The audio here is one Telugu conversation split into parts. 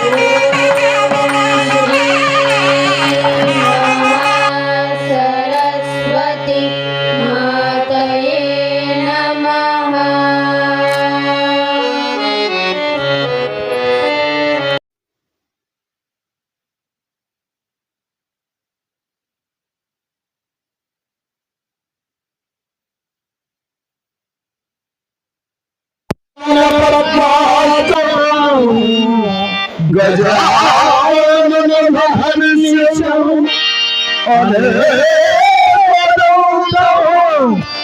Amen.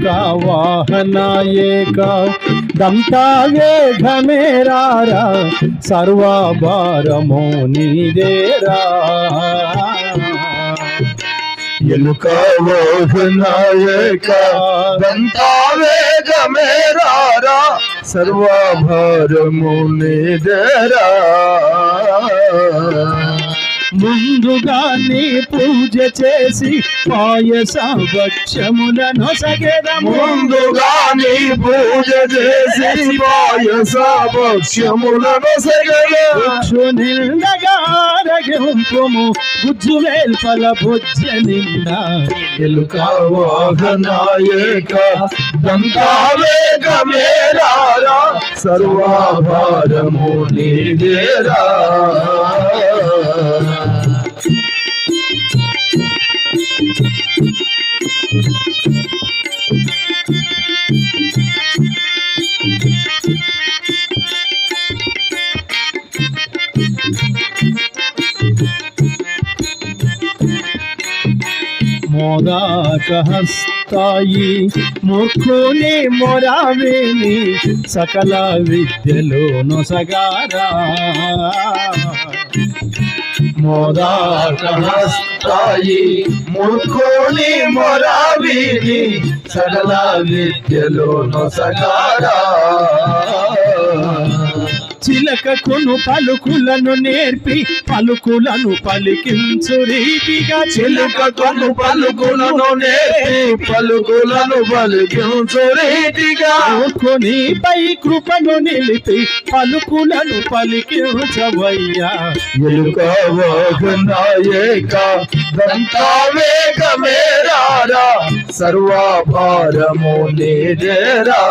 ఎలుక వాహనాయేక దంతావేఘమేరారా సర్వభారమో నీదేరా ఎలుక వాహనాయక దంతావేగ మేరారా సర్వభారము నిదరా ముందుగా నీ పూజ చేసి పాయస భక్ష్యములను సగెదము ముందుగా నీ పూజ చేసి పాయస భక్ష్యములను సగల భిక్షు నిండగా రగింపుము గుజ్జు వేల్పల భుజ నిండా. ఎలుక వాహనాయక దంతావేగ మేరారా సర్వభారము నిదరా మోదాకహస్తాయి ముక్కుని మొరావేని సకల విద్యలోను సగారా. మోదాకహస్తాయి మూర్ఖోని మొరావిని సకల విద్యలో నొసగారా చిలకకును పలుకులను నేర్పి పలుకులను పలికించు రీతిగా చిలుకను పలుకులను నేర్పి పలుకులను పలికించు రీతిగా. మూర్ఖుని పై కృపను నిలిపి పలుకులను పలికించవయ్యా. ఎలుక దంతావేగ మేరారా సర్వభారము నిజరా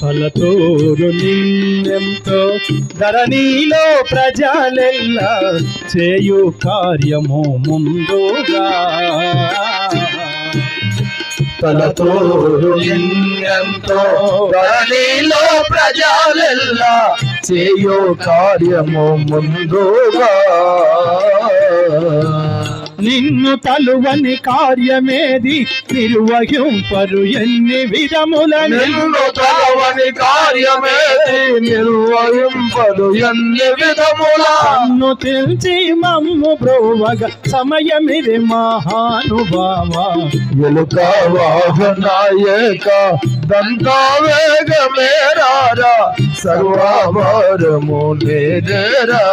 ఫలతోరు నిన్నెంతో ధరణిలో ప్రజలెల్లా చేయు కార్యము ముందుగా. తనతో లింగంతో ధరణిలో ప్రజలెల్లా చేయో కార్యము ముందుగా. నిన్ను తలువని కార్యమేది నిర్వహింపరు ఎన్ని విధములని. నిన్ను తలవని కార్యమేది నిర్వహింపదు ఎన్ని విధముల. నన్ను తెలిసి మమ్ము బ్రోవగ సమయమిది మహానుభావ. ఎలుక వాహనాయక దంతావేగ మేరారా సర్వాభారము నేరా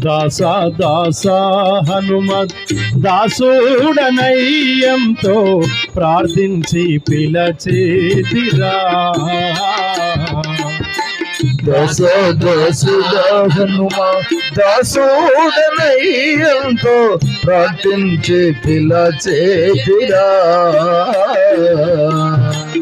దాస దాస హనుమత్ దాసుడనయ్యంతో ప్రార్థించి పిలచేతిరా దశ దశుడ హనుమ దాసుడనయ్యంతో ప్రార్థించి పిలచేతిరా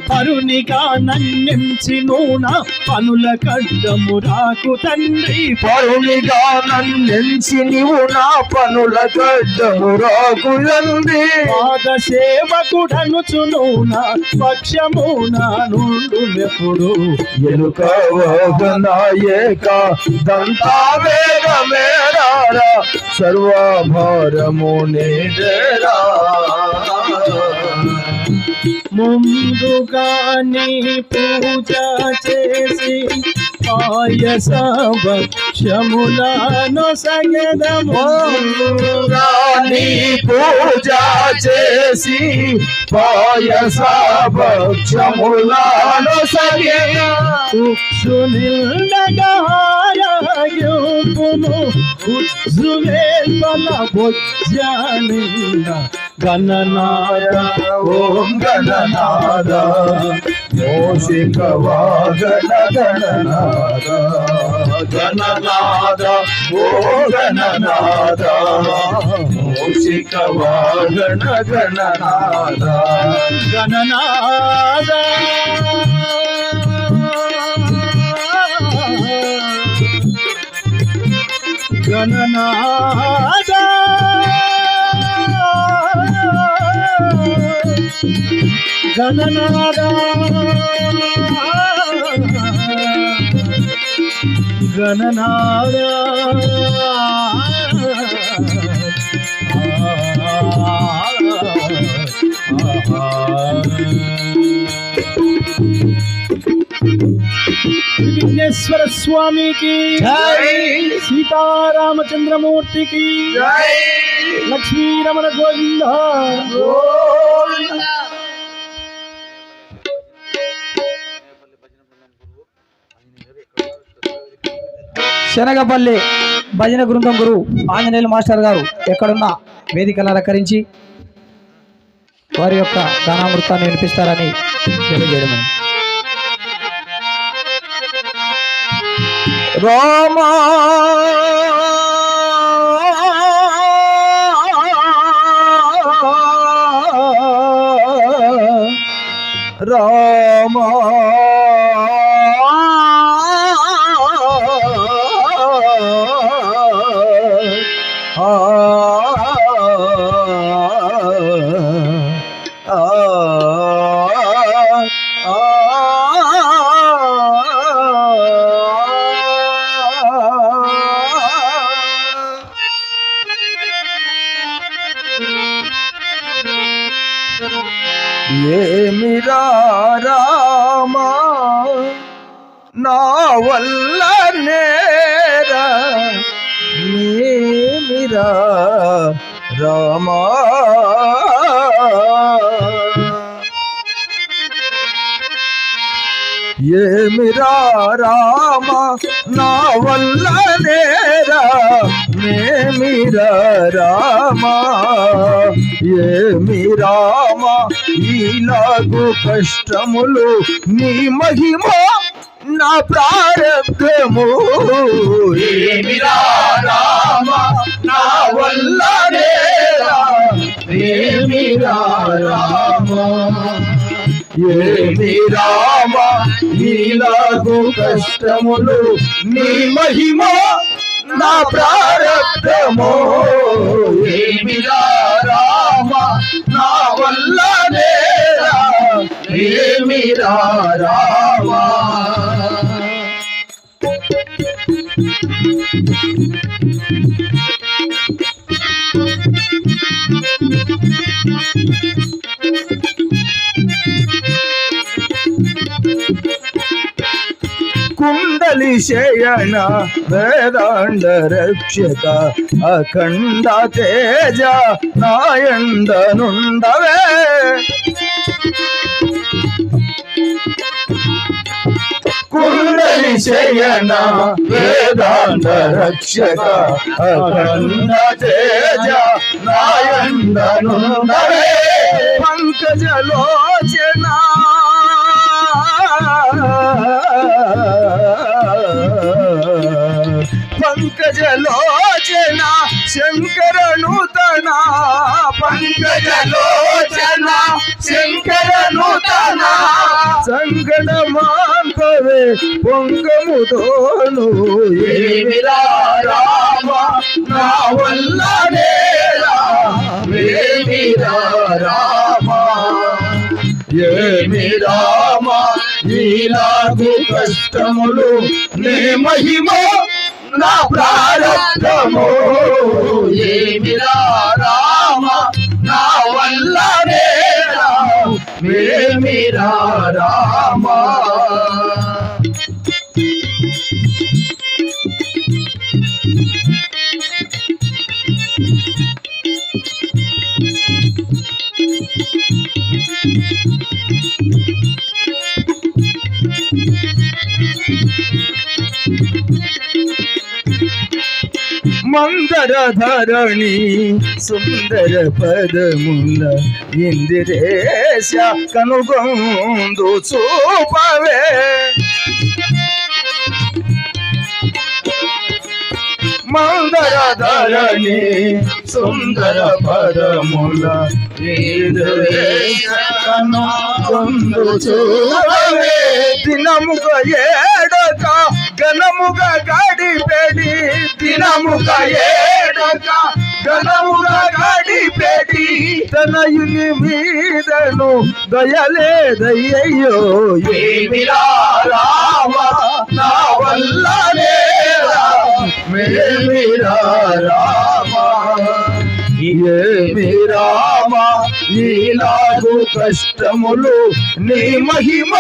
పరునిగా నన్నెంచి నూన పనుల కడ్డము రాకు తండ్రి. పరునిగా నన్నెంచి నీవు నా పనుల గడ్డము రాకులంది పాద సేవకుడనుచు నూన పక్షమున నుండు ఎప్పుడు. ఎలుక వాహనాయక దంతావేగ మేరారా సర్వభారము నేడరా ముందుగా నీ పూజ చేసి పాయస భక్షములను సగదము నీ పూజ చేసి పాయస భక్షములను సగిన ఉక్షు నిండగారయుపును ఉత్సువేల్పల బొజ్జ నిండ గణనాద ఓం గణనాద మోషిక వాగణ గణనాద గణనాద ఓ గణనాద మోషిక వాగణ గణనాద గణనాద గణనాద गणनादा विघ्नेश्वर स्वामी की जय। सीता रामचंद्र मूर्ति की जय। लक्ष्मी रमन गोविंद गोविंद శనగపల్లి భజన బృందం గురువు ఆంజనేయులు మాస్టర్ గారు ఎక్కడున్న వేదికలు అలంకరించి వారి యొక్క గానామృతాన్ని వినిపిస్తారని తెలియజేయడం రామా! రామా! నా వల్ల నేరా? నేమిరా రామా? ఏమిరా రామ? నా వల్ల నేరా? నేమిరా రామ? ఏమి రామ? ఈలాగు కష్టములు నీ మహిమా? నా ప్రారంభము. ఏమిరా రామ నా వల్ల ఏమి రామ? నీలాగు కష్టములు నీ మహిమ నా ప్రారంభము. ఏమి రామ నా వల్ల ఏమి రామ? కుండలి శయన వేదాండ రక్షక అఖండ తేజ కుండలి శయన వేదాంత రక్షక అఖండ తేజ నాయందనుండవే పంకజలోచన పంకజలోచన శంకరనుతన. పంకజలోచన శంకరనుతన. సంగడమాంతవే పొంగముతోను ఏమిరా రామ? నా వల్ల ఏమిరా రామ? ఏమి రామ? నీలాగు కష్టములు నీ మహిమ నా ప్రారంభము. ఏమి రామ? నా వల్ల నేరా? రామ? మందర ధరణి సుందర పదముల ఇందిరేశ కనుగొందు చూపవే. మందర ధరణి సుందర పదముల ఇందిరేశ కనుగొందు చూపవే. దినముగ ఏడ ఘనముగ గడిపెడి దినముగ ఏడక ఘనముగ గడిపెడి తనయుని మీదను దయలే దయ్యయ్యో ఏమిరా రామ? నా వల్ల నేరా? మేమిరా రామ? ఏమి రామ నీలాగు కష్టములు నీ మహిమ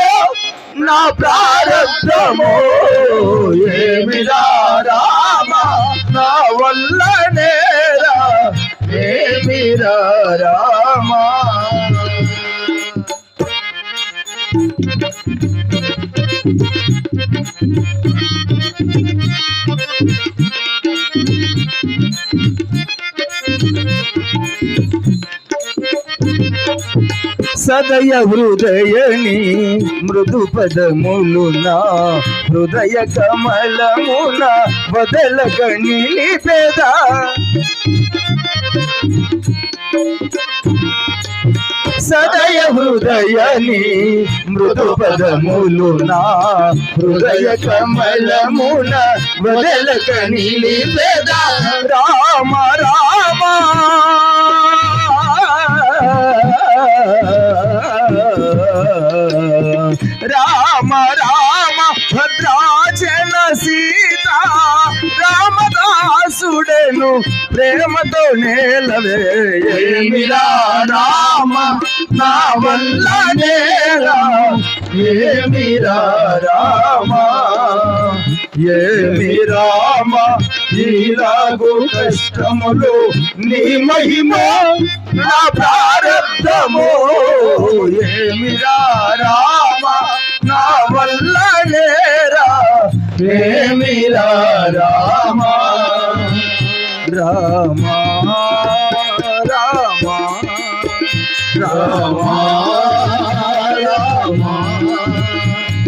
నా ప్రారంభము ఏమిరా రామ? నా వల్ల నేరా? ఏమి రామ? సదయ హృదయని మృదు పదములున హృదయ కమలమున వదలక పేద. సదయ హృదయని మృదు పదములున హృదయ కమలమున వదలక పేద. రామ రామ. రామ రామ భద్రాచల సీత రామదాసుడెను ప్రేమతో నేలవేమిరా రామ? నా వల్ల నేలా? ఏమిరా రామ? ఏమి రామ? ఈలాగు కష్టములు నీ మహిమ నా ప్రారంభము. ఏమి రామ నా వల్ల నేరా ఏమి రామ రామ రామ రామ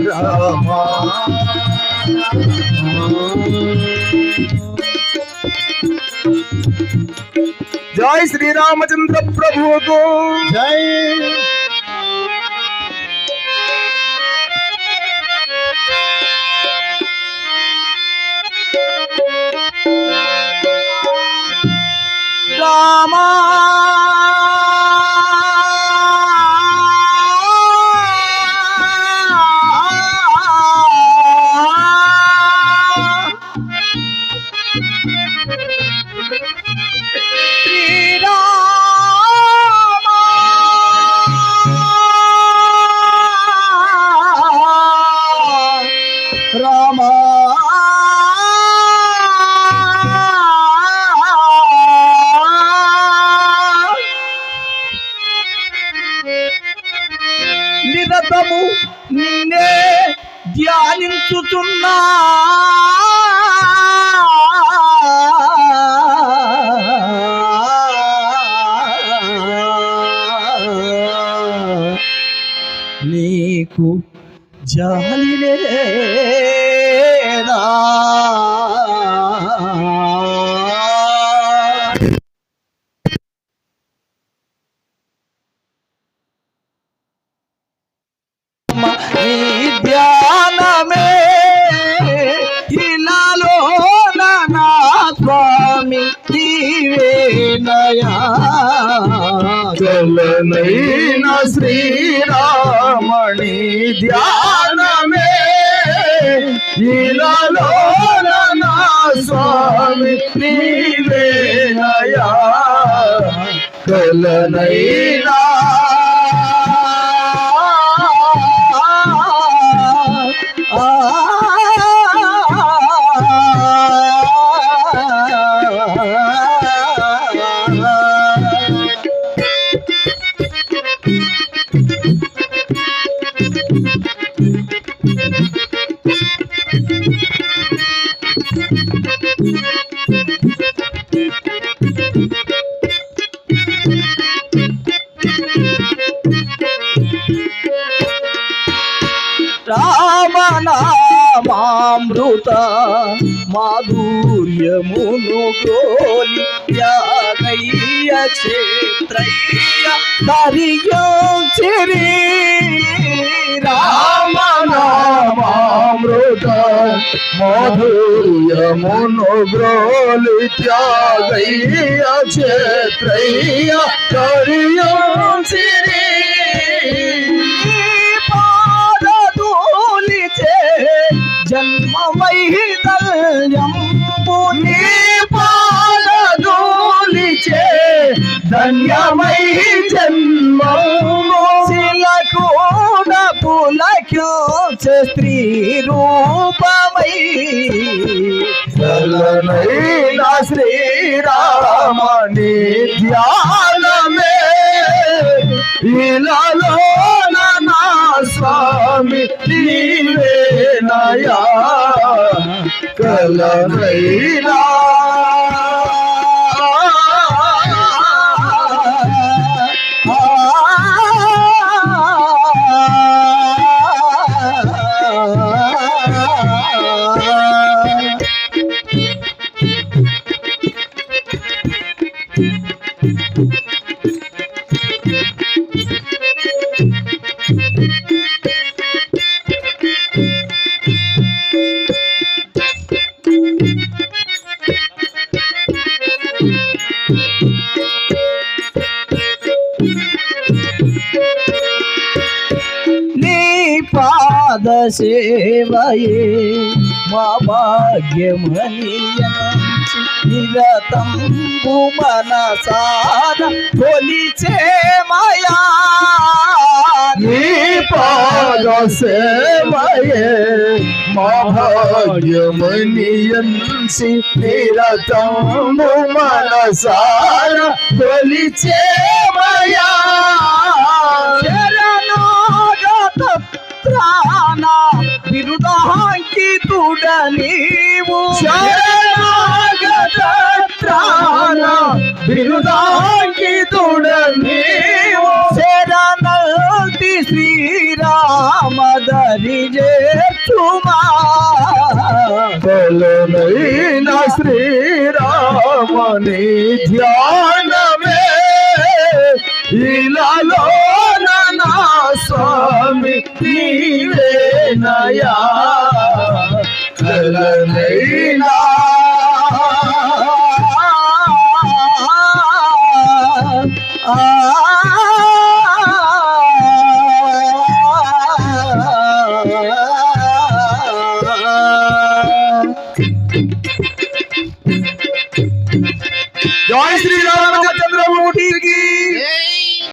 రామ. జై శ్రీరామచంద్ర ప్రభుకు జై రామ రామ రామనామామృత మాధుర్యమును గోలి యాగయ్య క్షేత్రయ్య హరియోచిరి రామనామామృత మాధుర్యమును గ్రోలి త్యాగయ్య క్షేత్రయ్య కరియోచిరి పాదూలిచే జన్మ వైదల్యంబు నీ ధన్యమై జన్మము శిలకూడ పులక్యూచే స్త్రీ రూపమై. చలనైన శ్రీరామని ధ్యానమే. ఇలాలో స్వామి నీవేనయా కలనైనా నీ సేవయే మా భాగ్యమనియంచి మన మనసాన కొలిచే మయా. నీ పాద సేవయే మహాయమనియంసి నిరతము మనసార కొలిచేమయా శరణాగత త్రాణ బిరుదాంకితుడ నీవు? శరణాగత త్రాణ నీవు? శరణి శ్రీరామదరి చేర్చుమా? కలనైన శ్రీరామని ధ్యానమే. ఇలాలో స్వామి నీవేనయా కలనైనా. జై